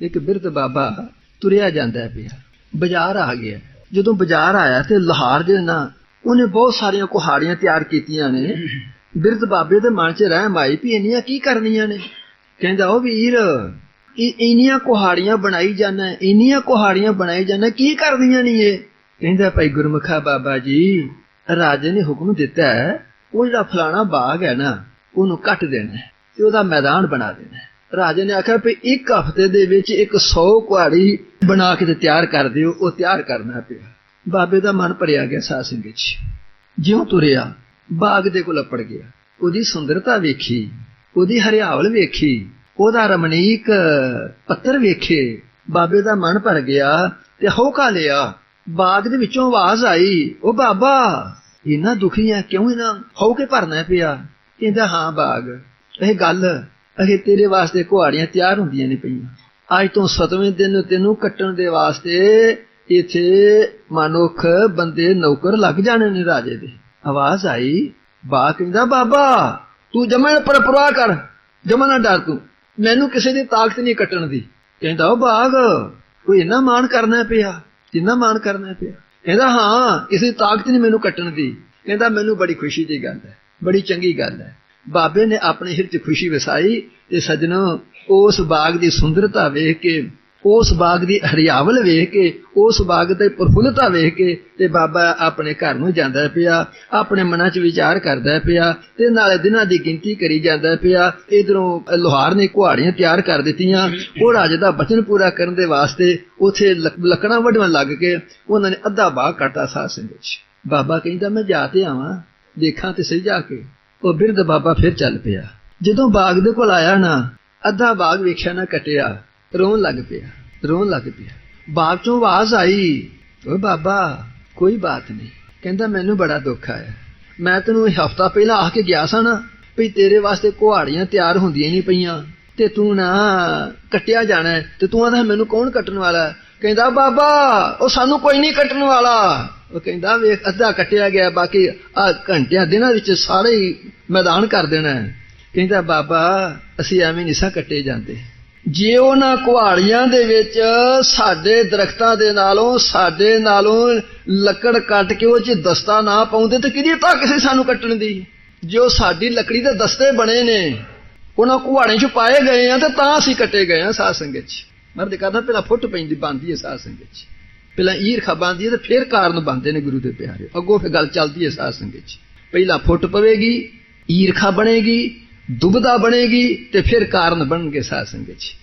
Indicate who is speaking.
Speaker 1: ਇੱਕ ਬਿਰਧ ਬਾਬਾ ਤੁਰਿਆ ਜਾਂਦਾ ਪਿਆ। ਬਾਜ਼ਾਰ ਆ ਗਿਆ। ਜਦੋਂ ਬਾਜ਼ਾਰ ਆਇਆ ਤੇ ਲੋਹਾਰ ਦੇ ਨਾ ਉਹਨੇ ਬਹੁਤ ਸਾਰੀਆਂ ਕੁਹਾੜੀਆਂ ਤਿਆਰ ਕੀਤੀਆਂ ਨੇ। ਬਿਰਧ ਬਾਬੇ ਦੇ ਮਨ 'ਚ ਰਹਿਮ ਆਈ ਵੀ ਇੰਨੀਆਂ ਕੀ ਕਰਨੀਆਂ ਨੇ? ਕਹਿੰਦਾ, ਉਹ ਵੀਰ ਇੰਨੀਆਂ ਕੁਹਾੜੀਆਂ ਬਣਾਈ ਜਾਣਾ ਇੰਨੀਆਂ ਕੁਹਾੜੀਆਂ ਬਣਾਈ ਜਾਣਾ ਕੀ ਕਰਦੀਆਂ ਨਹੀਂ ਇਹ? ਕਹਿੰਦਾ, ਭਾਈ ਗੁਰਮੁਖਾ ਬਾਬਾ ਜੀ, ਰਾਜੇ ਨੇ ਹੁਕਮ ਦਿੱਤਾ ਹੈ ਉਹ ਜਿਹੜਾ ਫਲਾਣਾ ਬਾਗ ਹੈ ਨਾ, ਉਹਨੂੰ ਕੱਟ ਦੇਣਾ ਤੇ ਉਹਦਾ ਮੈਦਾਨ ਬਣਾ ਦੇਣਾ ਰਾਜੇ ਨੇ ਆਖਿਆ ਵੀ ਇੱਕ ਹਫ਼ਤੇ ਦੇ ਵਿੱਚ ਇੱਕ 100 ਕੁਹਾੜੀ ਬਣਾ ਕੇ ਤੇ ਤਿਆਰ ਕਰ ਦਿਓ, ਉਹ ਤਿਆਰ ਕਰਨਾ ਪਿਆ। ਬਾਬੇ ਦਾ ਮਨ ਭਰਿਆ ਗਿਆ ਸਾਧ ਸੰਗਤ 'ਚ। ਜਿਉਂ ਤੁਰਿਆ, ਬਾਗ ਦੇ ਕੋਲ ਅਪੜ ਗਿਆ। ਉਹਦੀ ਸੁੰਦਰਤਾ ਵੇਖੀ, ਉਹਦੀ ਹਰਿਆਵਲ ਵੇਖੀ, ਉਹਦਾ ਰਮਣੀਕ ਪੱਤਰ ਵੇਖੇ। ਬਾਬੇ ਦਾ ਮਨ ਭਰ ਗਿਆ ਤੇ ਹੌਕਾ ਲਿਆ। ਬਾਗ ਦੇ ਵਿੱਚੋਂ ਆਵਾਜ਼ ਆਈ, ਉਹ ਬਾਬਾ, ਇੰਨਾ ਦੁਖੀ ਹੈ ਕਿਉਂ ਇਹਨਾਂ ਹੌਕੇ ਭਰਨਾ ਪਿਆ? ਕਹਿੰਦਾ, ਹਾਂ ਬਾਗ, ਇਹ ਗੱਲ ਅਗੇ ਤੇਰੇ ਵਾਸਤੇ ਕੁਹਾੜੀਆਂ ਤਿਆਰ ਹੁੰਦੀਆਂ ਨੇ ਪਈਆਂ। ਅੱਜ ਤੋਂ 7ਵੇਂ ਦਿਨ ਤੈਨੂੰ ਕੱਟਣ ਦੇ ਵਾਸਤੇ ਇੱਥੇ ਮਨੁੱਖ ਬੰਦੇ ਨੌਕਰ ਲੱਗ ਜਾਣੇ ਨੇ ਰਾਜੇ ਦੇ। ਆਵਾਜ਼ ਆਈ ਬਾ ਕਹਿੰਦਾ, ਬਾਬਾ, ਤੂੰ ਜਮਾ ਪਰ ਪਰਵਾਹ ਕਰ, ਜਮਾ ਨਾ ਡਰ ਤੂੰ। ਮੈਨੂੰ ਕਿਸੇ ਦੀ ਤਾਕਤ ਨਹੀਂ ਕੱਟਣ ਦੀ। ਕਹਿੰਦਾ, ਉਹ ਬਾਗ, ਕੋਈ ਇੰਨਾ ਮਾਣ ਕਰਨਾ ਪਿਆ ਜਿੰਨਾ ਮਾਣ ਕਰਨਾ ਪਿਆ? ਕਹਿੰਦਾ, ਹਾਂ, ਕਿਸੇ ਦੀ ਤਾਕਤ ਨਹੀਂ ਮੈਨੂੰ ਕੱਟਣ ਦੀ। ਕਹਿੰਦਾ, ਮੈਨੂੰ ਬੜੀ ਖੁਸ਼ੀ ਦੀ ਗੱਲ ਹੈ, ਬੜੀ ਚੰਗੀ ਗੱਲ ਹੈ। ਬਾਬੇ ਨੇ ਆਪਣੇ ਹਿਰਦੇ 'ਚ ਖੁਸ਼ੀ ਵਸਾਈ ਤੇ ਸਜਣੋ, ਉਸ ਬਾਗ ਦੀ ਸੁੰਦਰਤਾ ਵੇਖ ਕੇ, ਉਸ ਬਾਗ ਦੀ ਹਰਿਆਵਲ ਵੇਖ ਕੇ, ਉਸ ਬਾਗ ਦੀ ਪ੍ਰਫੁੱਲਤਾ ਵੇਖ ਕੇ ਤੇ ਬਾਬਾ ਆਪਣੇ ਘਰ ਨੂੰ ਜਾਂਦਾ ਪਿਆ, ਆਪਣੇ ਮਨਾਂ 'ਚ ਵਿਚਾਰ ਕਰਦਾ ਪਿਆ ਤੇ ਨਾਲੇ ਦਿਨਾਂ ਦੀ ਗਿਣਤੀ ਕਰੀ ਜਾਂਦਾ ਪਿਆ। ਇਧਰੋਂ ਲੋਹਾਰ ਨੇ ਕੁਹਾੜੀਆਂ ਤਿਆਰ ਕਰ ਦਿੱਤੀਆਂ। ਉਹ ਰਾਜੇ ਦਾ ਬਚਨ ਪੂਰਾ ਕਰਨ ਦੇ ਵਾਸਤੇ ਉਥੇ ਲੱਕੜਾਂ ਵੱਢਣ ਲੱਗ ਕੇ ਉਹਨਾਂ ਨੇ ਅੱਧਾ ਬਾਗ ਕੱਟਾ ਸਾਧ ਸਿੰਘ 'ਚ। ਬਾਬਾ ਕਹਿੰਦਾ, ਮੈਂ ਜਾ ਤੇ ਆਵਾਂ, ਦੇਖਾਂ ਤੇ ਸਹੀ ਜਾ ਕੇ। ਉਹ ਬਿਰਧ ਬਾਬਾ ਫਿਰ ਚੱਲ ਪਿਆ। ਜਦੋਂ ਬਾਗ ਦੇ ਕੋਲ ਆਇਆ ਨਾ, ਅੱਧਾ ਬਾਗ ਵੇਖਿਆ ਨਾ ਕਟਿਆ, ਰੋਣ ਲੱਗ ਪਿਆ, ਰੋਣ ਲੱਗ ਪਿਆ। ਬਾਗ ਚੋਂ ਆਵਾਜ਼ ਆਈ, ਓਏ ਬਾਬਾ, ਕੋਈ ਬਾਤ ਨਹੀਂ। ਕਹਿੰਦਾ, ਮੈਨੂੰ ਬੜਾ ਦੁੱਖ ਆਇਆ। ਮੈਂ ਤੈਨੂੰ ਹਫਤਾ ਪਹਿਲਾਂ ਆ ਕੇ ਗਿਆ ਸਾਂ ਨਾ ਵੀ ਤੇਰੇ ਵਾਸਤੇ ਕੁਹਾੜੀਆਂ ਤਿਆਰ ਹੁੰਦੀਆਂ ਨਹੀਂ ਪਈਆਂ ਤੇ ਤੂੰ ਨਾ ਕੱਟਿਆ ਜਾਣਾ ਤੇ ਤੂੰ ਆਦਾ, ਮੈਨੂੰ ਕੌਣ ਕੱਟਣ ਵਾਲਾ? ਕਹਿੰਦਾ, ਬਾਬਾ, ਉਹ ਸਾਨੂੰ ਕੋਈ ਨਹੀਂ ਕੱਟਣ ਵਾਲਾ। ਉਹ ਕਹਿੰਦਾ, ਵੇਖ, ਅੱਧਾ ਕੱਟਿਆ ਗਿਆ, ਬਾਕੀ ਆ ਘੰਟਿਆਂ ਦਿਨਾਂ ਵਿੱਚ ਸਾਰੇ ਮੈਦਾਨ ਕਰ ਦੇਣਾ ਕਹਿੰਦਾ, ਬਾਬਾ, ਅਸੀਂ ਐਵੇਂ ਨਹੀਂ ਸਾਂ ਕੱਟੇ ਜਾਂਦੇ। ਜੇ ਉਹਨਾਂ ਕੁਹਾੜੀਆਂ ਦੇ ਵਿੱਚ ਸਾਡੇ ਦਰਖਤਾਂ ਦੇ ਨਾਲੋਂ, ਸਾਡੇ ਨਾਲੋਂ ਲੱਕੜ ਕੱਟ ਕੇ ਉਹ ਚ ਦਸਤਾ ਨਾ ਪਾਉਂਦੇ, ਤੇ ਕਿਹਦੀ ਤਾਕਤ ਸੀ ਸਾਨੂੰ ਕੱਟਣ ਦੀ? ਜੋ ਸਾਡੀ ਲੱਕੜੀ ਦੇ ਦਸਤੇ ਬਣੇ ਨੇ, ਉਹਨਾਂ ਕੁਹਾੜੇ 'ਚ ਪਾਏ ਗਏ ਆ, ਤੇ ਤਾਂ ਅਸੀਂ ਕੱਟੇ ਗਏ ਆ ਸਾਧ ਸੰਗਤ 'ਚ। ਮਰਦ ਕਹਦਾ ਪਹਿਲਾਂ ਫੁੱਟ ਪੈਂਦੀ ਬੰਦੀ ਹੈ ਸਾਧ ਸੰਗਤ 'ਚ। ਪਹਿਲਾਂ ਈਰਖਾ ਖਬਾਂਦੀ ਹੈ ਤੇ ਫਿਰ ਕਾਰਨ ਬੰਦੇ ਨੇ ਗੁਰੂ ਦੇ ਪਿਆਰੇ। ਅੱਗੋਂ ਫਿਰ ਗੱਲ ਚੱਲਦੀ ਹੈ ਸਾਧ ਸੰਗਤ 'ਚ। ਪਹਿਲਾਂ ਫੁੱਟ ਪਵੇਗੀ ਈਰਖਾ ਬਣੇਗੀ ਦੁਬਦਾ ਬਣੇਗੀ ਤੇ ਫਿਰ ਕਾਰਨ ਬਣਨਗੇ ਸਾਧ ਸੰਗਤ 'ਚ